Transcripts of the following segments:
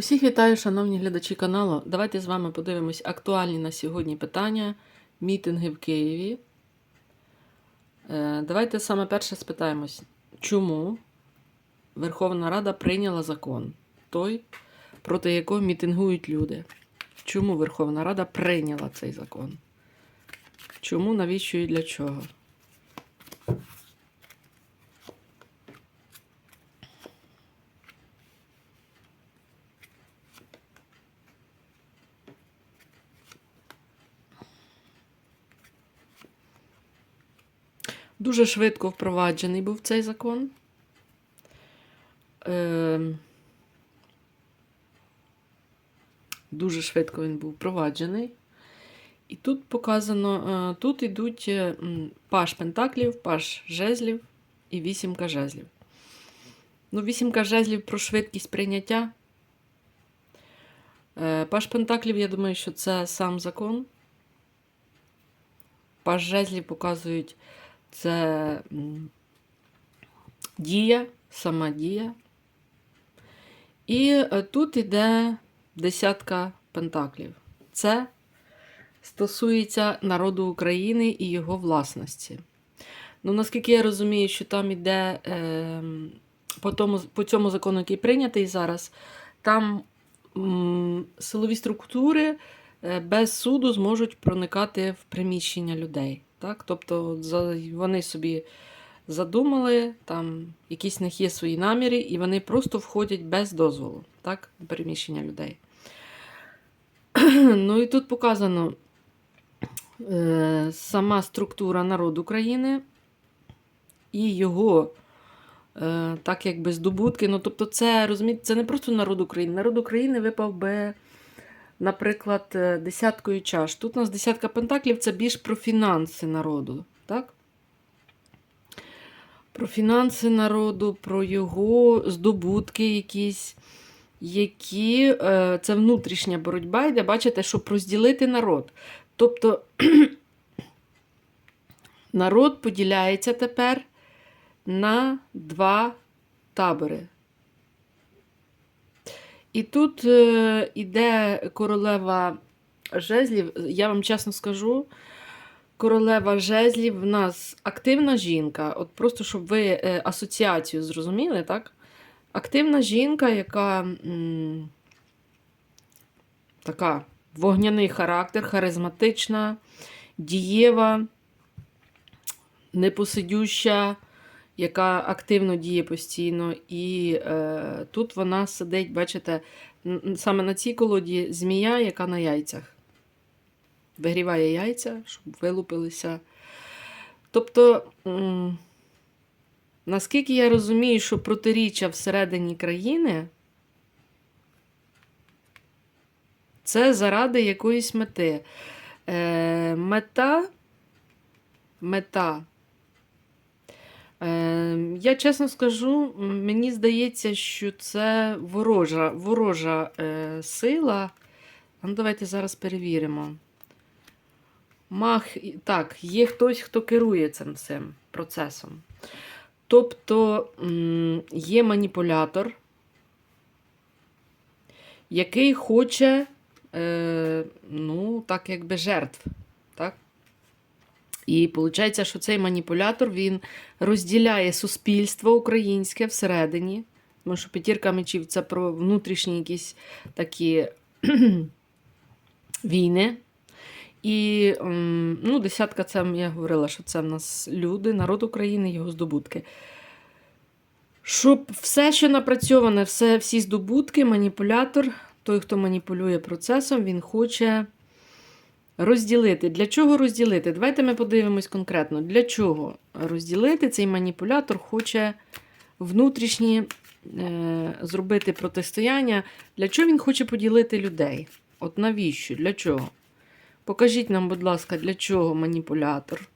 Усіх вітаю, шановні глядачі каналу. Давайте з вами подивимось актуальні на сьогодні питання мітинги в Києві. Е, Давайте саме перше спитаємось, чому Верховна Рада прийняла закон той, проти якого мітингують люди. Чому Верховна Рада прийняла цей закон? Чому, навіщо і для чого? Дуже швидко впроваджений був цей закон. Ем, Дуже швидко він був впроваджений. І тут показано, е, тут йдуть е, паш пентаклів, паш жезлів і вісімка жезлів. Ну, вісімка жезлів про швидкість прийняття. Е, Паш пентаклів, я думаю, що це сам закон. Паш жезлів показують це дія, сама дія. І е, тут іде десятка пентаклів. Це стосується народу України і його власності. Ну, наскільки я розумію, що там іде е, по, тому, по цьому закону, який прийнятий зараз, там м, силові структури е, без суду зможуть проникати в приміщення людей. Так? Тобто вони собі задумали, там якісь в них є свої наміри, і вони просто входять без дозволу так? в приміщення людей. Ну і тут показано е, сама структура народу України і його. е, Так, якби здобутки. Ну, тобто, це розумієте, це не просто народ України. Народ України випав би, наприклад, е, десяткою чаш. Тут у нас десятка пентаклів це більш про фінанси народу. Так? Про фінанси народу, про його здобутки якісь, які е, це внутрішня боротьба йде, бачите, щоб розділити народ. Тобто народ поділяється тепер на два табори. І тут е, іде королева жезлів, я вам чесно скажу, королева жезлів в нас активна жінка. От просто щоб ви е, асоціацію зрозуміли, так? Активна жінка, яка м, така вогняний характер, харизматична, дієва, непосидюща, яка активно діє постійно. І е, тут вона сидить, бачите, саме на цій колоді змія, яка на яйцях. Вигріває яйця, щоб вилупилися. Тобто, наскільки я розумію, що протиріччя всередині країни це заради якоїсь мети. Е, мета. Мета. Е, я чесно скажу, мені здається, що це ворожа, ворожа е, сила. Ну, давайте зараз перевіримо. Мах, так, є хтось, хто керує цим цим процесом. Тобто є маніпулятор, який хоче, е, ну, так якби жертв. Так? І виходить, що цей маніпулятор він розділяє суспільство українське всередині. Тому що п'ятірка мечів це про внутрішні якісь такі війни. І ну, десятка це я говорила, що це в нас люди, народ України, його здобутки. Щоб все, що напрацьоване, все, всі здобутки, маніпулятор, той, хто маніпулює процесом, він хоче розділити. Для чого розділити? Давайте ми подивимось конкретно. Для чого розділити цей маніпулятор хоче внутрішні е, зробити протистояння. Для чого він хоче поділити людей? От навіщо? Для чого? Покажіть нам, будь ласка, для чого маніпулятор?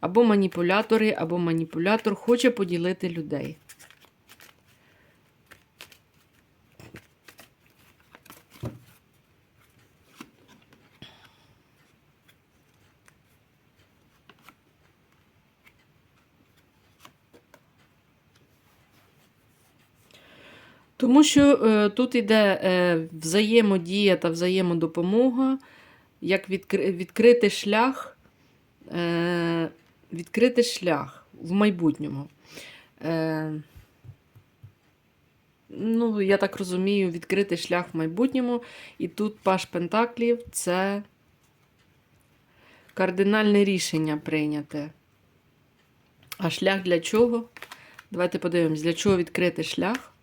Або маніпулятори, або маніпулятор хоче поділити людей. Тому що е, тут іде е, взаємодія та взаємодопомога, як відкри, відкрити шлях, е, відкрити шлях в майбутньому. Е, ну, я так розумію, відкрити шлях в майбутньому. І тут Паш Пентаклів це кардинальне рішення прийняте. А шлях для чого? Давайте подивимось, для чого відкрити шлях.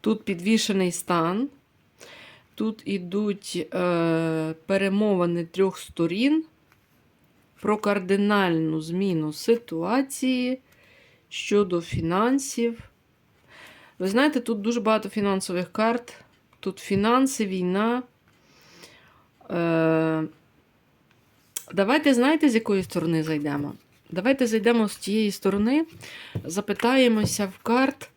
Тут підвішений стан. Тут ідуть е, перемовини трьох сторін про кардинальну зміну ситуації щодо фінансів. Ви знаєте, тут дуже багато фінансових карт. Тут фінанси, війна. Е, давайте, знаєте, з якої сторони зайдемо? Давайте зайдемо з тієї сторони, запитаємося в карт.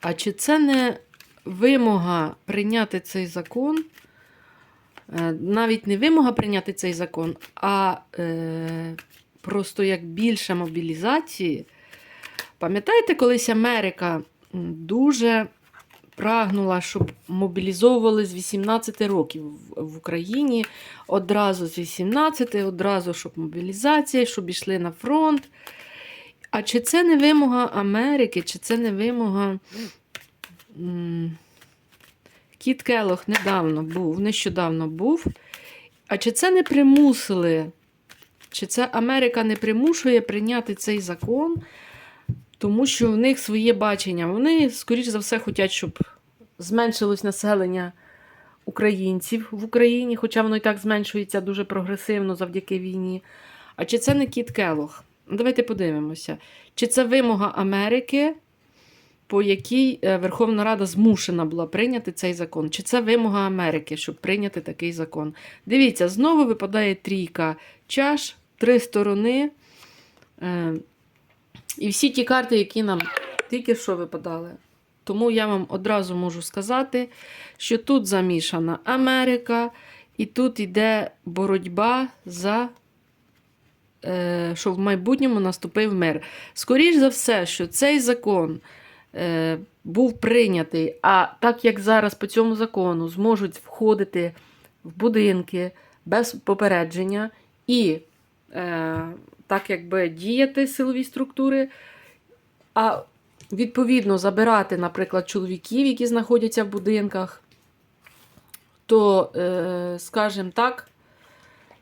А чи це не вимога прийняти цей закон? Е, Навіть не вимога прийняти цей закон, а е, просто як більше мобілізації. Пам'ятаєте, колись Америка дуже прагнула, щоб мобілізовували з 18 років в Україні. Одразу з 18, одразу, щоб мобілізація, щоб йшли на фронт. А чи це не вимога Америки, чи це не вимога. Кіт Келох недавно був, нещодавно був. А чи це не примусили? Чи це Америка не примушує прийняти цей закон? Тому що в них своє бачення. Вони, скоріш за все, хочуть, щоб зменшилось населення українців в Україні, хоча воно і так зменшується дуже прогресивно завдяки війні. А чи це не Кіт Келох? Ну, Давайте подивимося. Чи це вимога Америки, по якій е, Верховна Рада змушена була прийняти цей закон? Чи це вимога Америки, щоб прийняти такий закон? Дивіться, знову випадає трійка чаш, три сторони. Е, і всі ті карти, які нам тільки що випадали. Тому я вам одразу можу сказати, що тут замішана Америка, і тут йде боротьба за що в майбутньому наступив мир. Скоріше за все, що цей закон е, був прийнятий, а так як зараз по цьому закону зможуть входити в будинки без попередження і е, так якби діяти силові структури, а відповідно забирати, наприклад, чоловіків, які знаходяться в будинках, то, е, скажімо так,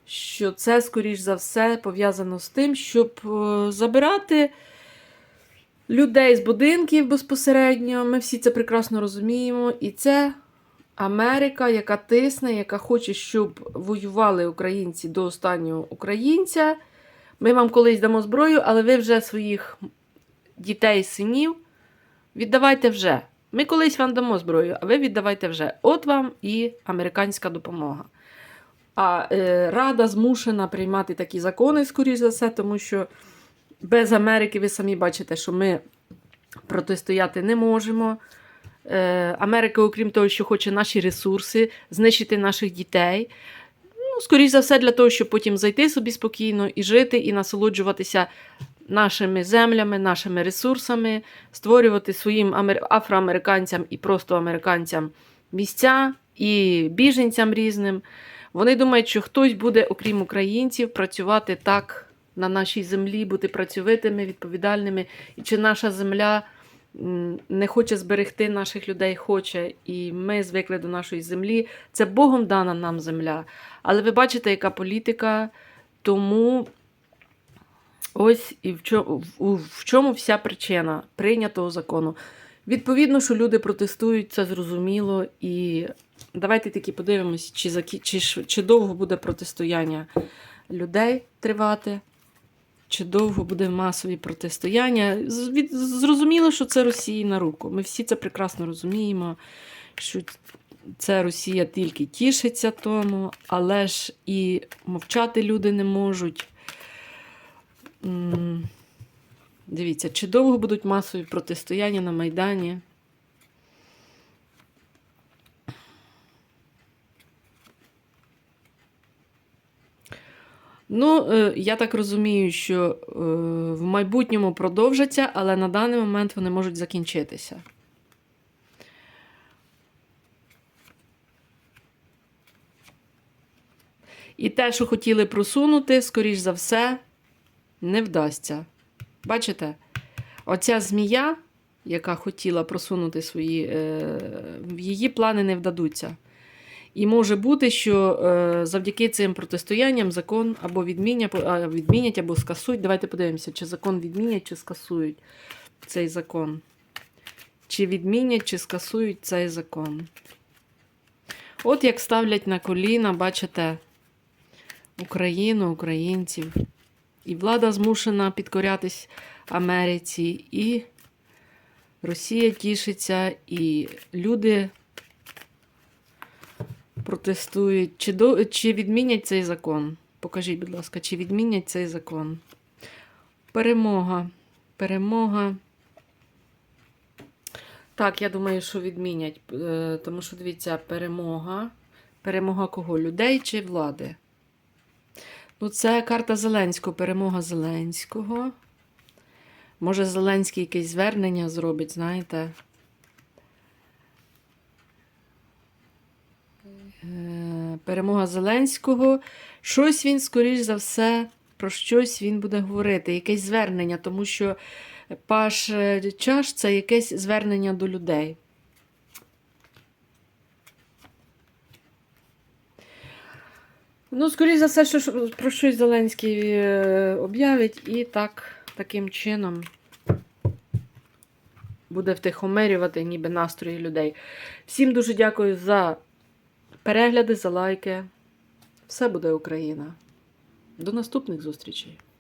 що це, скоріш за все, пов'язано з тим, щоб е, забирати людей з будинків безпосередньо. Ми всі це прекрасно розуміємо. І це Америка, яка тисне, яка хоче, щоб воювали українці до останнього українця. Ми вам колись дамо зброю, але ви вже своїх дітей, синів віддавайте вже. Ми колись вам дамо зброю, а ви віддавайте вже. От вам і американська допомога. А е, Рада змушена приймати такі закони, скоріш за все, тому що без Америки ви самі бачите, що ми протистояти не можемо. Е, Америка, окрім того, що хоче наші ресурси, знищити наших дітей. Ну, скоріш за все, для того, щоб потім зайти собі спокійно і жити, і насолоджуватися нашими землями, нашими ресурсами, створювати своїм амер... афроамериканцям і просто американцям місця і біженцям різним. Вони думають, що хтось буде, окрім українців, працювати так на нашій землі, бути працьовитими, відповідальними. І чи наша земля не хоче зберегти наших людей, хоче, і ми звикли до нашої землі. Це Богом дана нам земля. Але ви бачите, яка політика, тому ось і в чому, в, чому вся причина прийнятого закону. Відповідно, що люди протестують, це зрозуміло. І давайте таки подивимось, чи, закі... чи, чи довго буде протистояння людей тривати, чи довго буде масові протистояння. Зрозуміло, що це Росії на руку. Ми всі це прекрасно розуміємо, що це Росія тільки тішиться тому, але ж і мовчати люди не можуть. Дивіться, чи довго будуть масові протистояння на Майдані? Ну, е, я так розумію, що е, в майбутньому продовжаться, але на даний момент вони можуть закінчитися. І те, що хотіли просунути, скоріш за все, не вдасться. Бачите? Оця змія, яка хотіла просунути свої, е, її плани не вдадуться. І може бути, що е, завдяки цим протистоянням закон або відмінять, або скасують. Давайте подивимося, чи закон відмінять, чи скасують цей закон. Чи відмінять, чи скасують цей закон. От як ставлять на коліна, бачите, Україну, українців. І влада змушена підкорятись Америці, і Росія тішиться, і люди протестують. Чи, до, чи відмінять цей закон? Покажіть, будь ласка, чи відмінять цей закон? Перемога. Перемога. Так, я думаю, що відмінять. Е, Тому що дивіться, перемога. Перемога кого? Людей чи влади? Ну, це карта Зеленського, перемога Зеленського. Може, Зеленський якесь звернення зробить, знаєте. Е, Перемога Зеленського. Щось він, скоріш за все, про щось він буде говорити, якесь звернення, тому що Паш е, чаш це якесь звернення до людей. Ну, скоріш за все, що про щось Зеленський е, об'явить, і так, таким чином буде втихомирювати ніби настрої людей. Всім дуже дякую за перегляди, за лайки. Все буде Україна. До наступних зустрічей!